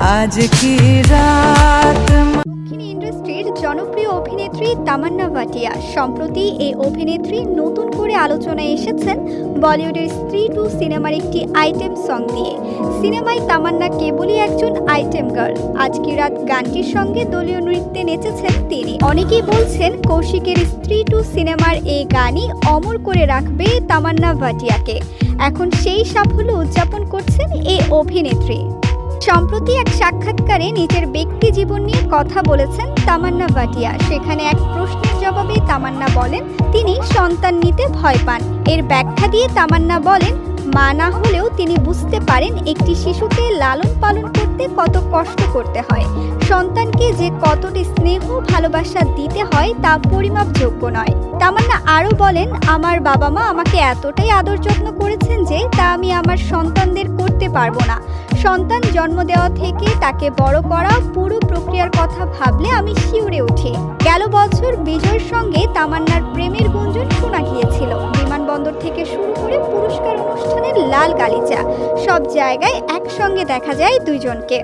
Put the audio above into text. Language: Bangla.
আজ কি রাত দক্ষিণ ইন্ডাস্ট্রির জনপ্রিয় অভিনেত্রী তামান্না ভাটিয়া। সম্প্রতি এই অভিনেত্রী নতুন করে আলোচনায় এসেছেন বলিউডের স্ত্রী টু সিনেমার একটি আইটেম সং দিয়ে সিনেমায় তামান্না কেবলই একজন আইটেম গার্ল। আজকে রাত গানটির সঙ্গে দলীয় নৃত্যে নেচেছেন তিনি। অনেকেই বলছেন কৌশিকের স্ত্রী টু সিনেমার এই গানই অমর করে রাখবে তামান্না ভাটিয়াকে। এখন সেই সাফল্য উদযাপন করছেন এই অভিনেত্রী। সম্প্রতি এক সাক্ষাৎকারে নিজের ব্যক্তি জীবন নিয়ে কথা বলেছেন তামান্না ভাটিয়া। সেখানে এক প্রশ্নের জবাবে তামান্না বলেন, তিনি সন্তান নিতে ভয় পান। এর ব্যাখ্যা দিয়ে তামান্না বলেন, মা না হলেও তিনি বুঝতে পারেন একটি শিশুকে লালন পালন করতে কত কষ্ট করতে হয়। সন্তানকে যে কতটি স্নেহ, ভালোবাসা দিতে হয় তা পরিমাপযোগ্য নয়। তামান্না আরও বলেন, আমার বাবা মা আমাকে এতটাই আদর যত্ন করেছেন যে তা আমি আমার সন্তানদের করতে পারব না। সন্তান জন্ম দেওয়া থেকে তাকে বড় করা পুরো প্রক্রিয়ার কথা ভাবলে আমি শিউরে উঠি। গেল বছর বিজয়ের সঙ্গে তামান্নার প্রেমের গুঞ্জন শোনা গিয়েছিল। বিমানবন্দর থেকে শুরু করে পুরস্কার অনুষ্ঠানের লাল গালিচা। সব জায়গায় একসঙ্গে দেখা যায় দুইজনকে।